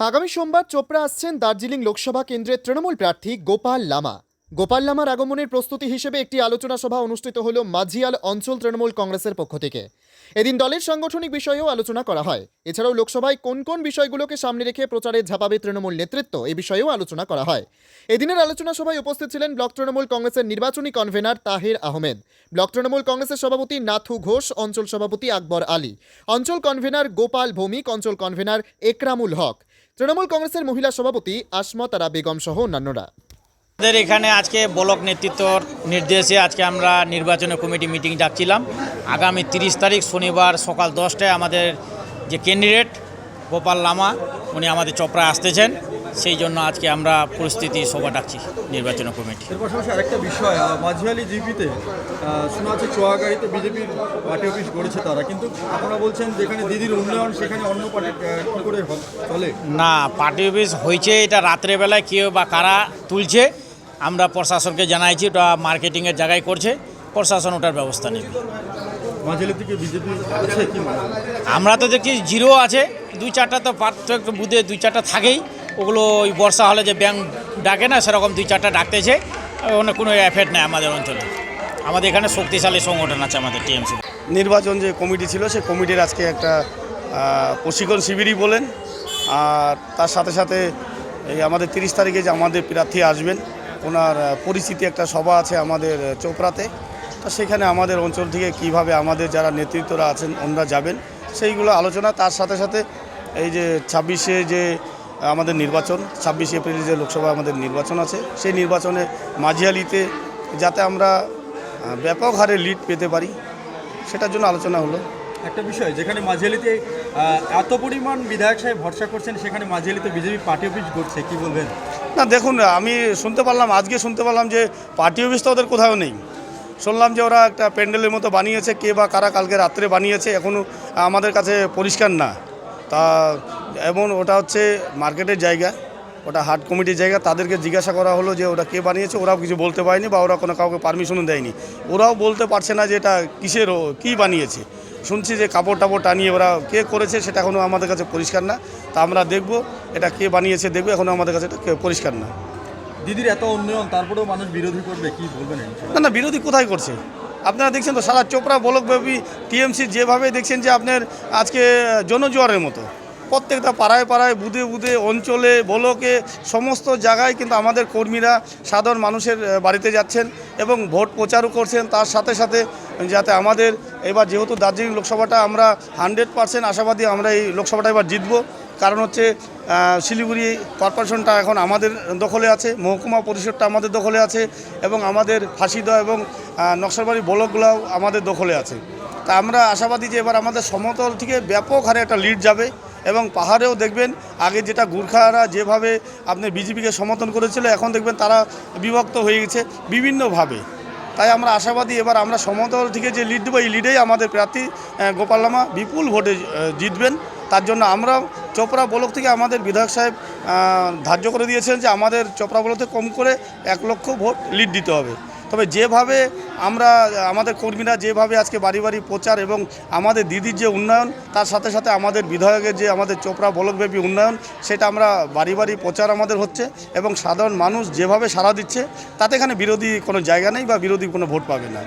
আগামী সোমবার চোপড়া আসছেন দার্জিলিং লোকসভা কেন্দ্রের তৃণমূল প্রার্থী গোপাল লামা। গোপাল লামার আগমনের প্রস্তুতি হিসেবে একটি আলোচনা সভা অনুষ্ঠিত হল মাঝিয়াল অঞ্চল তৃণমূল কংগ্রেসের পক্ষ থেকে। এদিন দলের সাংগঠনিক বিষয়েও আলোচনা করা হয়। এছাড়াও লোকসভায় কোন কোন বিষয়গুলোকে সামনে রেখে প্রচারে ঝাঁপাবে তৃণমূল নেতৃত্ব, এ বিষয়েও আলোচনা করা হয়। এদিনের আলোচনা সভায় উপস্থিত ছিলেন ব্লক তৃণমূল কংগ্রেসের নির্বাচনী কনভেনার তাহের আহমেদ। ব্লক তৃণমূল কংগ্রেসের সভাপতি নাথু ঘোষ, অঞ্চল সভাপতি আকবর আলী। অঞ্চল কনভেনার গোপাল ভৌমিক, অঞ্চল কনভেনার একরামুল হক। তৃণমূল কংগ্রেসের মহিলা সভাপতি আসমত আরা বেগম সহ অন্যান্যরা। আমাদের এখানে আজকে ব্লক নেতৃত্বর নির্দেশে আজকে আমরা নির্বাচনী কমিটি মিটিং ডাকছিলাম। আগামী তিরিশ তারিখ শনিবার সকাল দশটায় আমাদের যে ক্যান্ডিডেট গোপাল লামা, উনি আমাদের চপড়ায় আসতেছেন। সেই জন্য আজকে আমরা পরিস্থিতি সভা ডাকছি নির্বাচনী কমিটি। এর পাশাপাশি আরেকটা বিষয় মাঝিয়ালি জিপিতে শোনা আছে চোয়াগাড়িতে বিজেপির পার্টি অফিস গড়েছে তারা কিন্তু আপনারা বলছেন যেখানে দিদির উন্নয়ন সেখানে অন্য পার্টি কী করে চলে? না পার্টি অফিস হয়েছে এটা রাত্রেবেলায় কেউ বা কারা তুলছে আমরা প্রশাসনকে জানাইছি ওটা মার্কেটিংয়ের জায়গায় করছে প্রশাসন ওটার ব্যবস্থা নেবে? আমরা তো দেখছি জিরো আছে দুই চারটা তো পার্থক্য বুধে দুই চারটা থাকেই ওগুলো ওই বর্ষা হলে যে ব্যাংক ডাকে না, সেরকম দুই চারটা ডাকতেছে। ওখানে কোনো এফেক্ট নেই আমাদের অঞ্চলে। আমাদের এখানে শক্তিশালী সংগঠন আছে আমাদের টিএমসি। নির্বাচন যে কমিটি ছিল, সেই কমিটির আজকে একটা প্রশিক্ষণ শিবিরই বলেন। আর তার সাথে সাথে এই আমাদের তিরিশ তারিখে যে আমাদের প্রার্থী আসবেন, ওনার পরিচিতি একটা সভা আছে আমাদের চোপড়াতে। তা সেখানে আমাদের অঞ্চল থেকে কীভাবে আমাদের যারা নেতৃত্বরা আছেন, ওনারা যাবেন, সেইগুলো আলোচনা। তার সাথে সাথে এই যে ছাব্বিশে যে আমাদের নির্বাচন ছাব্বিশে এপ্রিল যে লোকসভা আমাদের নির্বাচন আছে সেই নির্বাচনে মাঝিয়ালিতে যাতে আমরা ব্যাপক হারে লিড পেতে পারি সেটার জন্য আলোচনা হলো। একটা বিষয় যেখানে মাঝিয়ালিতে এত পরিমাণ বিধায়ক সাহেব ভরসা করছেন সেখানে মাঝিয়ালিতে বিজেপি পার্টি অফিস গড়ছে কি বলবেন? না দেখুন আমি শুনতে পারলাম আজকে শুনতে পারলাম যে পার্টি অফিস তো ওদের কোথাও নেই। শুনলাম যে ওরা একটা প্যান্ডেলের মতো বানিয়েছে কে বা কারা কালকে রাত্রে বানিয়েছে এখনও আমাদের কাছে পরিষ্কার না। তা এমন ওটা হচ্ছে মার্কেটের জায়গা ওটা হাট কমিটির জায়গা। তাদেরকে জিজ্ঞাসা করা হলো যে ওটা কে বানিয়েছে ওরাও কিছু বলতে পারেনি বা ওরা কোনো কাউকে পারমিশনও দেয়নি। ওরাও বলতে পারছে না যে এটা কিসের কী বানিয়েছে। শুনছি যে কাপড় টাপড় টানিয়ে ওরা কে করেছে সেটা এখনও আমাদের কাছে পরিষ্কার না। তা আমরা দেখব এটা কে বানিয়েছে দেখব এখনও আমাদের কাছে এটা পরিষ্কার না। দিদির এত উন্নয়ন তারপরেও মানুষ বিরোধী করবে কি বলবেন না না বিরোধী কোথায় করছে? আপনারা দেখছেন তো সারা চোপড়া বলকব্যাপী টিএমসি যেভাবে দেখছেন যে আপনার আজকে জনজোয়ারের মতো। প্রত্যেকটা পাড়ায় পাড়ায় বুধে বুধে অঞ্চলে, বলকে, সমস্ত জায়গায় কিন্তু আমাদের কর্মীরা সাধারণ মানুষের বাড়িতে যাচ্ছেন এবং ভোট প্রচারও করছেন। তার সাথে সাথে যাতে আমাদের এবার যেহেতু দার্জিলিং লোকসভাটা আমরা হান্ড্রেড পার্সেন্ট আশাবাদী আমরা এই লোকসভাটা এবার জিতবো। কারণ হচ্ছে শিলিগুড়ি কর্পোরেশনটা এখন আমাদের দখলে আছে, মহকুমা পরিষদটা আমাদের দখলে আছে এবং আমাদের ফাঁসিদহ এবং নকশালবাড়ি ব্লকগুলোও আমাদের দখলে আছে। তা আমরা আশাবাদী যে এবার আমাদের সমতল থেকে ব্যাপক হারে একটা লিড যাবে। এবং পাহাড়েও দেখবেন আগে যেটা গুর্খারা যেভাবে আপনার বিজেপিকে সমর্থন করেছিল, এখন দেখবেন তারা বিভক্ত হয়ে গেছে বিভিন্নভাবে। তাই আমরা আশাবাদী এবার আমরা সমতল থেকে যে লিড দেবো, এই লিডেই আমাদের প্রার্থী গোপাল লামা বিপুল ভোটে জিতবেন। তার জন্য আমরা চোপড়া ব্লক থেকে আমাদের বিধায়ক সাহেব ধার্য করে দিয়েছেন যে আমাদের চোপড়া ব্লকে কম করে এক লক্ষ ভোট লিড দিতে হবে। তবে যেভাবে আমরা, আমাদের কর্মীরা যেভাবে আজকে বাড়ি বাড়ি প্রচার এবং আমাদের দিদির যে উন্নয়ন, তার সাথে সাথে আমাদের বিধায়কের যে আমাদের চোপড়া ব্লকব্যাপী উন্নয়ন, সেটা আমরা বাড়ি বাড়ি প্রচার আমাদের হচ্ছে এবং সাধারণ মানুষ যেভাবে সাড়া দিচ্ছে, তাতে এখানে বিরোধী কোনো জায়গা নেই বা বিরোধী কোনো ভোট পাবে না।